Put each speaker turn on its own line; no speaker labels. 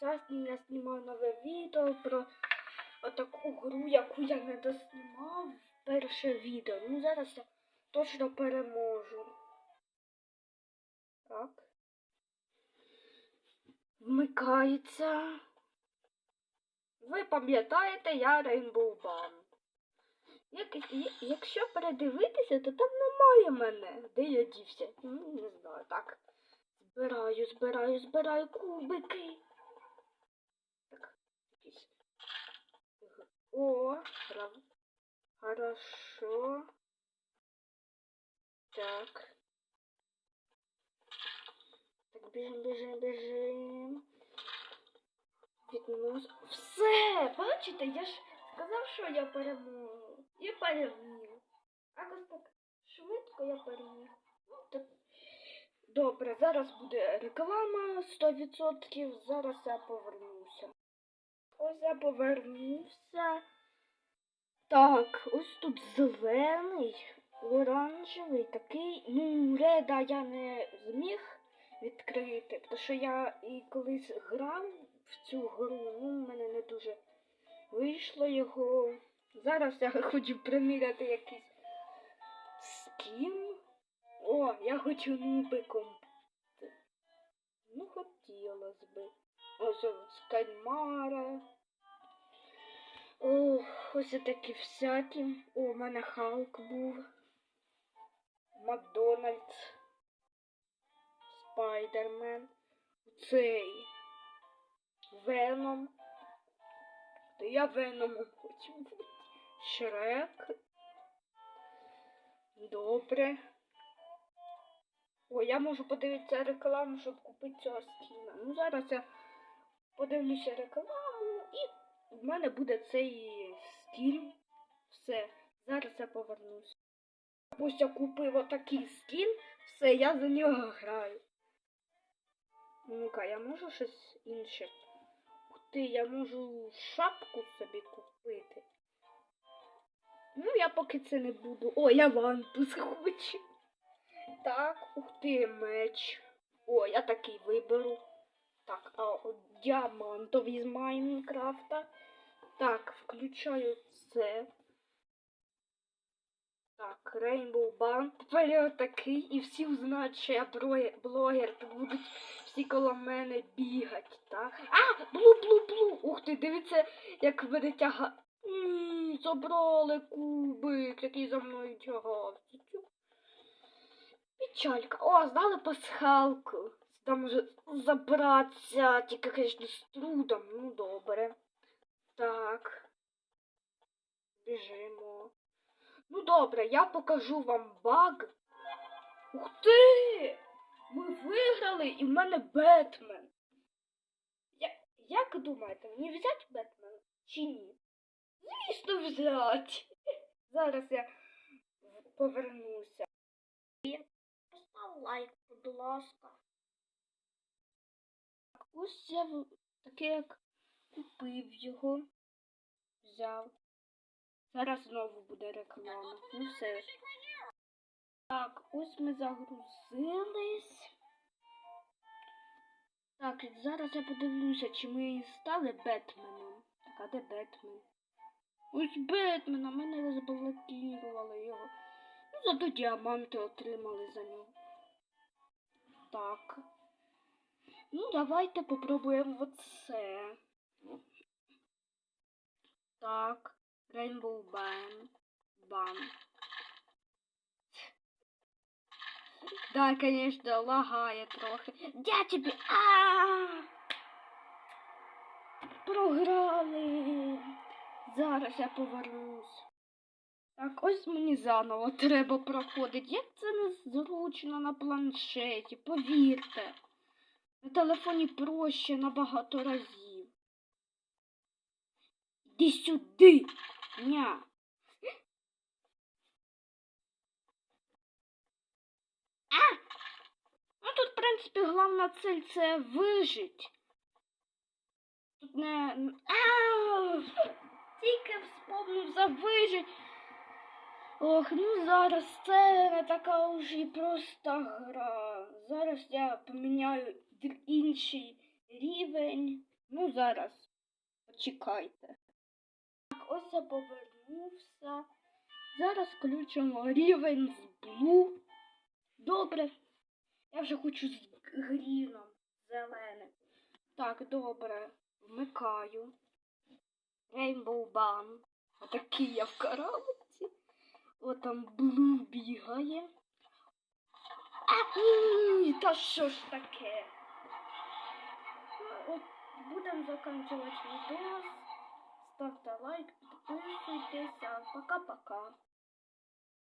це я знімаю нове відео про таку гру, яку я не доснімав перше відео. Ну зараз я точно переможу. Так. Вмикається. Ви пам'ятаєте, я Rainbow Band. Як, якщо передивитися, то там немає мене. Де я дівся? Ну, не знаю, так. Збираю, збираю, збираю кубики. Так, якісь. О. Хорошо. Так. Так, біжим, біжим, біжим. Віднос. Все! Бачите, я ж сказав, що я переможу. І переміг. А ось так швидко я переміг. Ну. Добре, зараз буде реклама 100%. Зараз я повернуся. Ось я повернувся. Так, ось тут зелений, оранжевий, такий. Ну, реда я не зміг відкрити, тому що я і колись грав в цю гру, ну, в мене не дуже вийшло його. Зараз я хочу приміряти якийсь скін. О, я хочу нубиком. Ну, хотілося би. Ось ось кальмара. О, ось такі всякі. О, у мене Халк був. Макдональдс. Спайдермен. Цей. Веном. Та я Веномом хочу бути. Шрек. Добре. О, я можу подивитися рекламу, щоб купити цього скіна. Ну, зараз я подивлюся рекламу і в мене буде цей скін. Все, зараз я повернусь. Ось я купив отакий скін, все, я за нього граю. Ну-ка, я можу щось інше. Ух ти, я можу шапку собі купити. Ну, я поки це не буду. О, я вантус хочу. Так, ух ти, меч. О, я такий виберу. Так, а от діамантовий з Майнкрафта. Так, включаю це. Так, Rainbow Band. Тепер я такий, і всі узнають, що я блогер. Тут будуть всі коло мене бігати, так? А! Блу, блу, блу! Ух ти, дивіться, як веде тяга. Ні, забрали кубик, який за мною тягався. Печалька. О, знали пасхалку. Там може забратися, тільки, звісно, з трудом. Ну, добре. Так. Біжимо. Ну, добре, я покажу вам баг. Ух ти! Ми виграли і в мене Бетмен. Я, як думаєте, мені взяти Бетмена чи ні? Звісно, взяти. Зараз я повернуся. Постав лайк, будь ласка. Ось я таке як купив його, взяв. Зараз знову буде реклама. Ну все. Так, ось ми загрузились. Так, і зараз я подивлюся, чи ми стали Бетменом. Так, а де Бетмен? Ось Бетмена, мене розблокували його. Ну, зато діаманти отримали за нього. Так. Ну, давайте попробуємо оце. Так. Rainbow Band. Бан. Да, конечно, лагає трохи. Я тебе. А! Програли. Зараз я повернусь. Так, ось мені заново треба проходити. Як це незручно на планшеті, повірте. На телефоні проще набагато разів. Іди сюди. Ня. А! Ну тут, в принципі, головна цель це вижить. Тут не. А! Тільки вспомнив за вижить. Ох, ну зараз це не така вже і проста гра. Зараз я поміняю інший рівень. Ну, зараз. Почекайте. Так, ось я повернувся. Зараз включимо рівень з блу. Добре. Я вже хочу з гріном зеленим. Так, добре. Вмикаю. Rainbow Bun. Отакий я в коробці. От там блу бігає. Та що ж таке? От будемо закінчувати відео. Ставте лайк, підписуйтесь. Пока-пока.